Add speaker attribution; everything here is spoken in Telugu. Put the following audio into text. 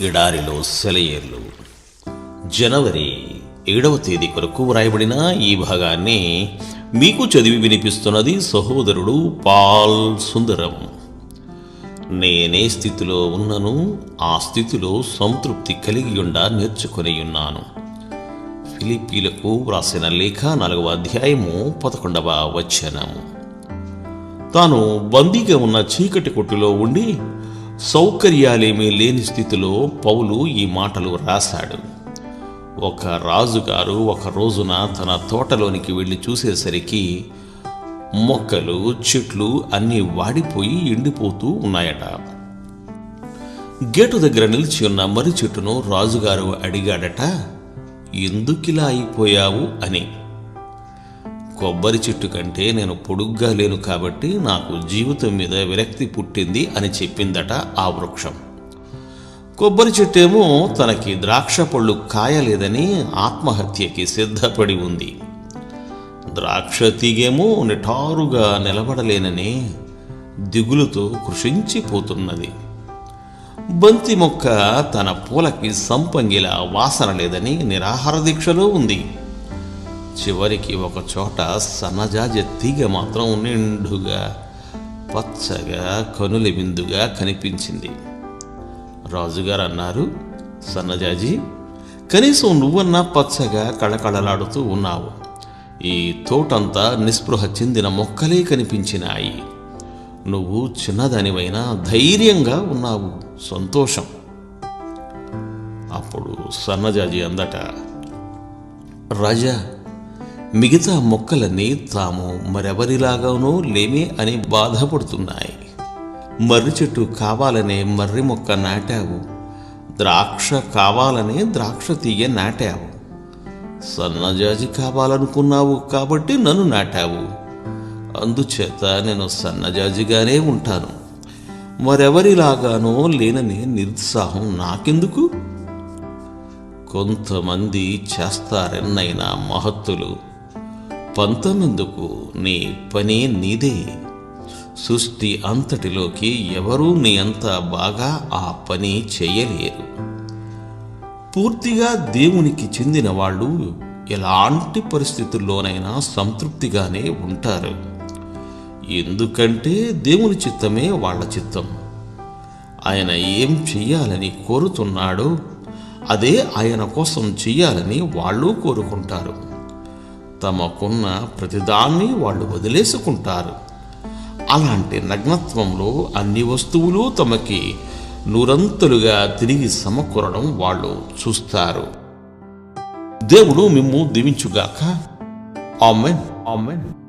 Speaker 1: ఎడారిలో సెలయేర్లు. జనవరి ఏడవ తేదీ కొరకు వ్రాయబడిన ఈ భాగాన్ని మీకు చదివి వినిపిస్తున్నది సహోదరుడు పాల్ సుందరం. నేనే స్థితిలో ఉన్నను ఆ స్థితిలో సంతృప్తి కలిగి ఉండ నేర్చుకొని ఉన్నాను ఫిలిపీలకు వ్రాసిన లేఖ నాలుగవ అధ్యాయము పదకొండవ వచనము. తాను బందీగా ఉన్న చీకటి కొట్టులో ఉండి సౌకర్యాలేమీ లేని స్థితిలో పౌలు ఈ మాటలు రాశాడు. ఒక రాజుగారు ఒక రోజున తన తోటలోనికి వెళ్ళి చూసేసరికి మొక్కలు చెట్లు అన్నీ వాడిపోయి ఎండిపోతూ ఉన్నాయట. గేటు దగ్గర నిలిచి ఉన్న మర్రి చెట్టును రాజుగారు అడిగాడట ఎందుకిలా అయిపోయావు? అని. కొబ్బరి చెట్టు కంటే నేను పొడుగ్గా లేను కాబట్టి నాకు జీవితం మీద విరక్తి పుట్టింది అని చెప్పిందట ఆ వృక్షం. కొబ్బరి చెట్టేమో తనకి ద్రాక్ష పళ్ళు కాయలేదని ఆత్మహత్యకి సిద్ధపడి ఉంది. ద్రాక్ష తీగేమో నిఠారుగా నిలబడలేనని దిగులుతో కృషించిపోతున్నది. బంతి మొక్క తన పూలకి సంపంగిలా వాసన లేదని నిరాహార దీక్షలో ఉంది. చివరికి ఒక చోట సన్నజాజి తీగ మాత్రం నిండుగా పచ్చగా కనుల విందుగా కనిపించింది. రాజుగారు అన్నారు సన్నజాజి కనీసం నువ్వన్నా పచ్చగా కళకళలాడుతూ ఉన్నావు. ఈ తోటంతా నిస్పృహ చెందిన మొక్కలే కనిపించినాయి. నువ్వు చిన్నదానివైనా ధైర్యంగా ఉన్నావు. సంతోషం. అప్పుడు సన్నజాజి అందట రాజా మిగతా మొక్కలన్నీ తాము మరెవరిలాగానో లేమే అని బాధపడుతున్నాయి. మర్రి చెట్టు కావాలనే మర్రి మొక్క నాటావు. ద్రాక్ష కావాలనే ద్రాక్ష తీగ నాటావు. సన్నజాజి కావాలనుకున్నావు కాబట్టి నన్ను నాటావు. అందుచేత నేను సన్నజాజిగానే ఉంటాను. మరెవరిలాగానో లేననే నిరుత్సాహం నాకెందుకు? కొంతమంది చేస్తారెన్నైనా మహత్తులు. పంతమెందుకు నీ పని నీదే. సృష్టి అంతటిలోకి ఎవరూ నీ అంత బాగా ఆ పని చేయలేరు. పూర్తిగా దేవునికి చెందిన వాళ్ళు ఎలాంటి పరిస్థితుల్లోనైనా సంతృప్తిగానే ఉంటారు. ఎందుకంటే దేవుని చిత్తమే వాళ్ళ చిత్తం. ఆయన ఏం చెయ్యాలని కోరుతున్నాడో అదే ఆయన కోసం చెయ్యాలని వాళ్ళు కోరుకుంటారు. తమకున్న ప్రతిదాన్ని వాళ్ళు వదిలేసుకుంటారు. అలాంటి నగ్నత్వంలో అన్ని వస్తువులు తమకి నూరంతులుగా తిరిగి సమకూరడం వాళ్ళు చూస్తారు. దేవుడు మిమ్ము దీవించుగాక. ఆమెన్. ఆమెన్.